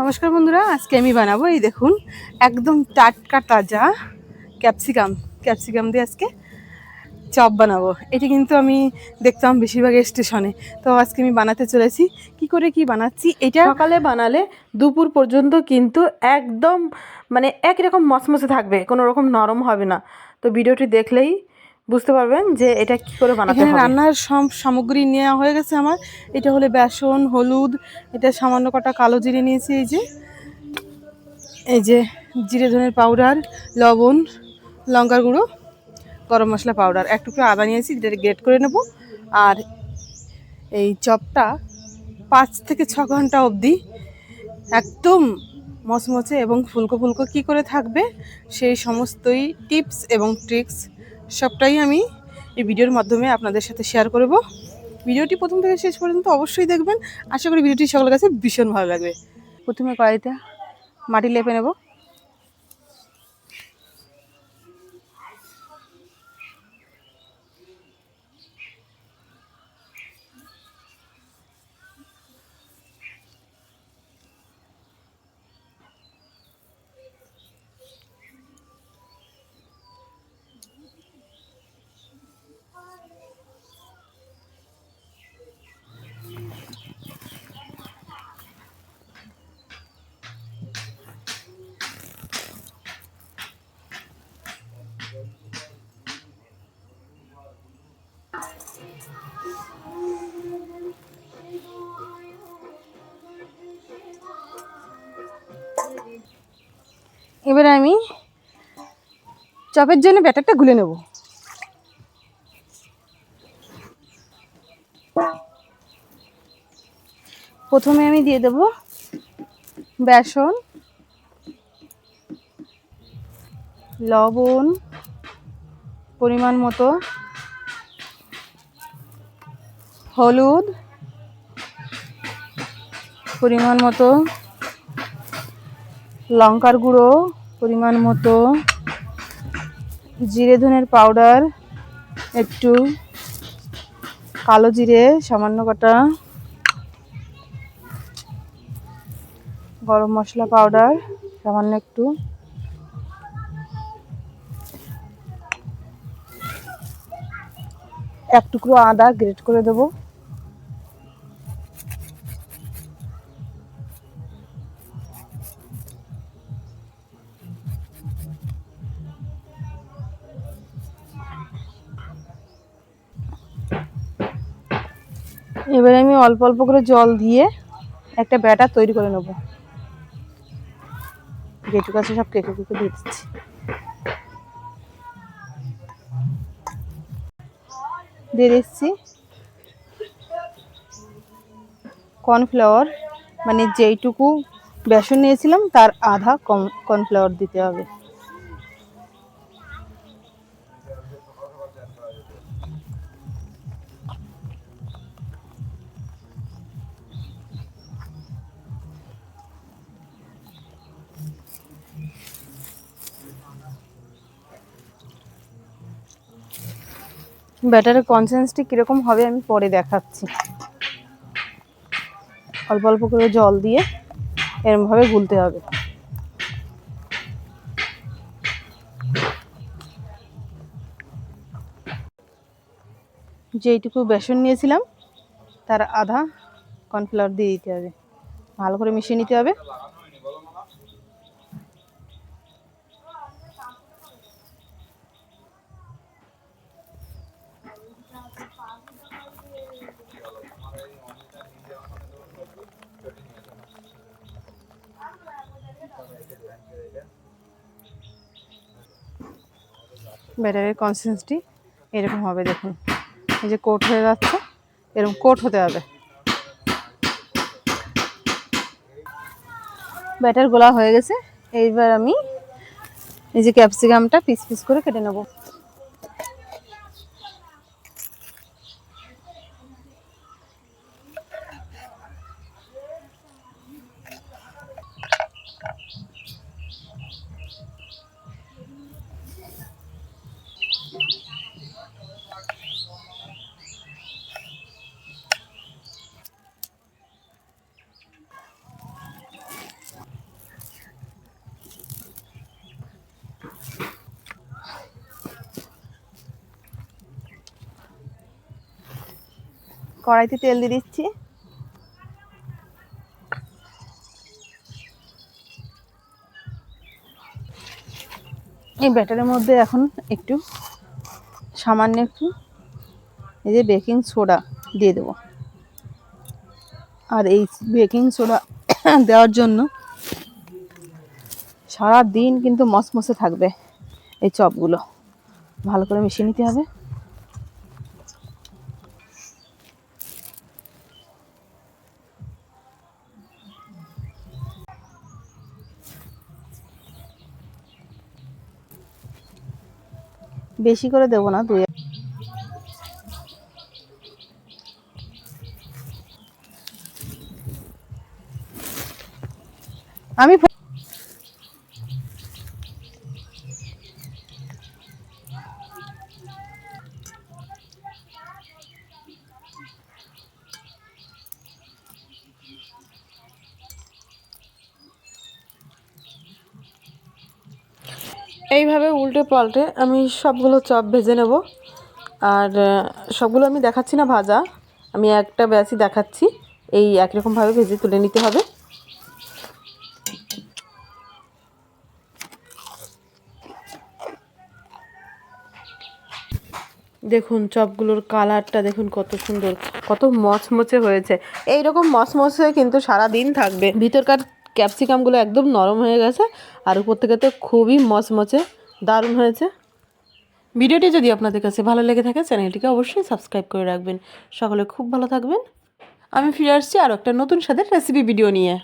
নমস্কার বন্ধুরা, আজকে আমি বানাবো, এই দেখুন, একদম টাটকা তাজা ক্যাপসিকাম। ক্যাপসিকাম দিয়ে আজকে চপ বানাবো। এটি কিন্তু আমি দেখতাম বেশিরভাগ স্টেশনে। তো আজকে আমি বানাতে চলেছি। কি করে কি বানাচ্ছি, এটা সকালে বানালে দুপুর পর্যন্ত কিন্তু একদম মানে একই রকম মসমসে থাকবে, কোনো রকম নরম হবে না। তো ভিডিওটি দেখলেই বুঝতে পারবেন যে এটা কি করে বানাতে হবে। রান্নার সব সামগ্রী নেওয়া হয়ে গেছে আমার। এটা হলো বেসন হলুদ এটা সামান্য কটা কালো জিরে নিয়েছি এই যে। এই যে জিরে ধনের পাউডার লবণ লঙ্কার গুঁড়ো গরম মশলা পাউডার। এক টুকরো আদা নিয়েছি যেটা গ্রেট করে নেব। আর এই চপটা পাঁচ থেকে ছ ঘণ্টা অবধি একদম মচমচে এবং ফুলকো ফুলকো কী করে থাকবে সেই সমস্তই টিপস এবং ট্রিক্স সবটাই আমি এই ভিডিওর মাধ্যমে আপনাদের সাথে শেয়ার করব। ভিডিওটি প্রথম থেকে শেষ পর্যন্ত অবশ্যই দেখবেন। আশা করি ভিডিওটি সকলের কাছে ভীষণ ভালো লাগবে। প্রথমে কড়াইতে মাটি লেপে নেব। এবারে আমি চপের জন্য ব্যাটারটা গুলে নেব। প্রথমে আমি দিয়ে দেব বেসন, লবণ, পরিমাণ মতো, হলুদ, পরিমাণ মতো লঙ্কার গুঁড়ো পরিমাণ মতো, জিরে ধনের পাউডার একটু কালো জিরে, সামান্য কটা গরম মশলা পাউডার সামান্য একটু। এক টুকরো আদা গ্রেট করে দেবো। এবারে আমি অল্প অল্প করে জল দিয়ে একটা ব্যাটার তৈরি করে নেব। যেটুকু আছে সব কেটে কুকে দিয়ে দিচ্ছি। দিয়ে দিচ্ছি কর্নফ্লাওয়ার মানে যেইটুকু বেসন নিয়েছিলাম তার আধা কর্নফ্লাওয়ার দিতে হবে। ব্যাটারের কনসেন্সটি কীরকম হবে আমি পরে দেখাচ্ছি। অল্প অল্প করে জল দিয়ে এরমভাবে গুলতে হবে। যেইটুকু বেসন নিয়েছিলাম, তার আধা কর্নফ্লাওয়ার দিয়ে দিতে হবে। ভালো করে মিশিয়ে নিতে হবে। ব্যাটারের কনসিস্টেন্সি এরকম হবে, দেখুন। এই যে কোট হয়ে যাচ্ছে, এরকম কোট হতে হবে। ব্যাটার গোলা হয়ে গেছে, এইবার আমি এই যে ক্যাপসিকামটা পিস পিস করে কেটে নেব। কড়াইতে তেল দিয়ে দিচ্ছি। এই ব্যাটারের মধ্যে এখন একটু সামান্য একটু এই যে বেকিং সোডা দিয়ে দেবো। আর এই বেকিং সোডা দেওয়ার জন্য সারা দিন কিন্তু মসমসে থাকবে এই চপগুলো। ভালো করে মিশিয়ে নিতে হবে। বেশি করে দেব না দুই আমি এইভাবে উল্টে পাল্টে আমি সবগুলো চপ ভেজে নেব। আর সবগুলো আমি দেখাচ্ছি না ভাজা। আমি একটা ব্যাচই দেখাচ্ছি। এই একরকমভাবে ভেজে তুলে নিতে হবে। দেখুন, চপগুলোর কালারটা দেখুন কত সুন্দর, কত মচমচে হয়েছে। এই রকম মচমচে কিন্তু সারা দিন থাকবে। ভিতরকার ক্যাপসিকামগুলো একদম নরম হয়ে গেছে আর উপর থেকে তো খুবই মচমচে দারুণ হয়েছে। ভিডিওটি যদি আপনাদের কাছে ভালো লেগে থাকে, চ্যানেলটিকে অবশ্যই সাবস্ক্রাইব করে রাখবেন। সকলে খুব ভালো থাকবেন। আমি ফিরে আসছি আরও একটা নতুন স্বাদের রেসিপি ভিডিও নিয়ে।